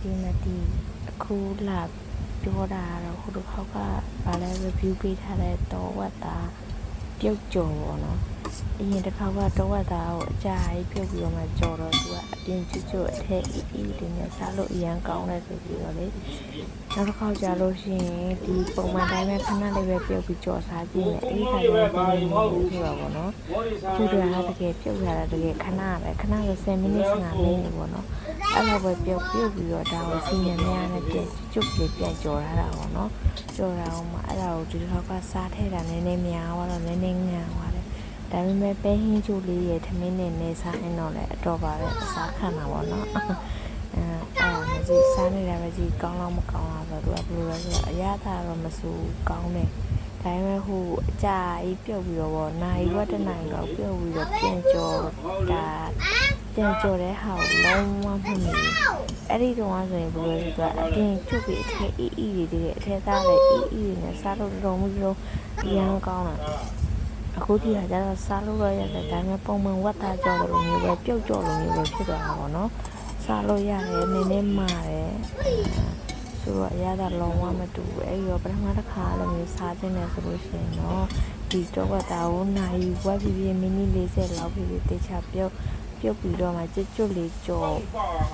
ဒီမတီအခုလာပြောတာကတော့ဟိုတစ်ခေါက်ကဗာလဲ review ပေးထားတဲ့တော့ဝတ်သားပြုတ်ကြော်ပေါ့နော် အရင်တစ်ခေါက်ကတော့ဝတ်သားကိုအကြာကြီးပြုတ်ပြီးတော့မှကြော်တော့သူကအပြင်ချွတ်ချွတ်အထက်အီအီလေးနဲ့စားလို့အရန်ကောင်းတယ်ဆိုပြီးတော့လေနောက်တစ်ခေါက်ကြာလို့ရှိရင်ဒီပုံမှန်တိုင်းပဲခဏလေးပဲပြုတ်ပြီးကြော်စားကြည့်မယ်အဲ့ဒီခါကျတော့ဒီလိုမျိုးဖြစ်တော့ပေါ့နော်ကျူတာကတကယ်ပြုတ်လာတာတကယ်ခဏပဲခဏဆို10မိနစ်15မိနစ်ပေါ့နော်အဲ့လိုပဲပြုတ်ပြုတ်ပြီးတော့ဒါကိုစီနေများနဲ့ပြန်ကျုပ်လေးပြန်ကြော်ထားတာပေါ့နော်ကြော်တာအောင်မှအဲ့ဒါကိုဒီတစ်ခါကစားထဲတာနည်းနည်းများသွားတော့နည်းနည်းငန်သွားတယ် ဒါပေမဲ့ပဲဟင်းချိုလေးရဲ့ထမင်းနဲ့နေစားရင်တော့လည်းအတော်ပါပဲအစားခံတာပေါ့နော်အဲအဲ့ဒါမကြည့်စားနေတာပဲကြည့်ကောင်းတော့မကောင်းတော့ဆိုတော့သူကဘယ်လိုလဲဆိုတော့အရသာတော့မစူကောင်းတယ်ဒါပေမဲ့ဟိုအကြာကြီးပြုတ်ပြီးတော့ဗောနိုင်ဝက်တစ်နိုင်တော့ပြုတ်ပြီးတော့ပြန်ကြော်ဒါပြန်ကြော်တဲ့ဟာကိုလုံးဝမမြင်ဘူးအဲ့ဒီတော့ဆိုရင်ဘယ်လိုလဲဆိုတော့အပြင်ချုပ်ပြီးအထက်အီအီတွေတည်းအထက်သားလည်းအီအီတွေနဲ့စားလို့တော်မှုလုံးရမ်းကောင်းတာ အခုဒီကကျတော့စားလို့တော့ရတယ်ဒါပေမဲ့ပုံမှန်ဝက်သားကြော်လို့မျိုးပဲပြုတ်ကြော်လို့မျိုးပဲဖြစ်သွားတာပေါ့နော်စားလို့ရတယ်နည်းနည်းမာတယ်ဆိုတော့အရသာလုံးဝမတူဘူးအဲ့ဒီတော့ပထမတစ်ခါလိုမျိုးစားခြင်းနဲ့ဆိုလို့ရှိရင်တော့ဒီတော့ဝက်သားကိုနိုင်ဝက်ပြီးပြီးမိနစ်40လောက်ပြီးပြီးတေချာပြုတ်ပြုတ်ပြီးတော့မှကျွတ်ကျွတ်လေးကြော်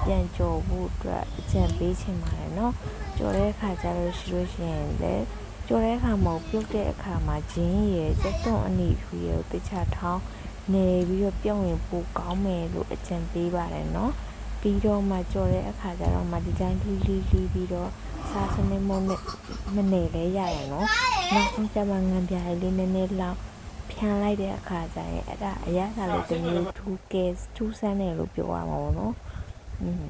ပြန်ကြော်ဖို့အတွက်အကြံပေးချင်ပါတယ်เนาะကြော်တဲ့အခါကျတော့ရှိလို့ရှိရင်လည်း ကြော်တဲ့အခါမဟုတ်ပြုတ်တဲ့အခါမှာဂျင်းရယ်ကျက်သွန်အနီဖြူရယ်ကိုတခြားထောင်းနေပြီးတော့ပြုတ်ရင်ပိုကောင်းမယ်လို့အကြံပေးပါတယ်နော်ပြီးတော့မှကြော်တဲ့အခါကျတော့မှဒီတိုင်းလီလီလီပြီးတော့စားစနေမနဲ့မနေလဲရရနော်နောက်ဆုံးကျမငံပြားလေးနည်းနည်းလောက်ဖြန်းလိုက်တဲ့အခါကျရင်အဲ့ဒါအရသာလေးတမျိုး 2K 2ဆန်းတယ်လို့ပြောရမှာပေါ့နော်อืม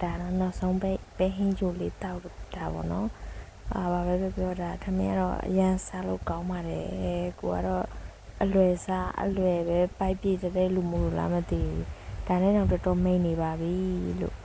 ဒါတော့နောက်ဆုံးပဲပဲဟင်းချိုလေးတောက်တာပေါ့နော် အာဘာပဲပြောပြောတာထမင်းကတော့အရန်စားလို့ကောင်းပါတယ်ကိုကတော့အလွယ်စားအလွယ်ပဲပိုက်ပြည့်တဲ့လူမျိုးလားမသိဘူးဒါနဲ့တော့တော်တော်မိန်နေပါပြီလို့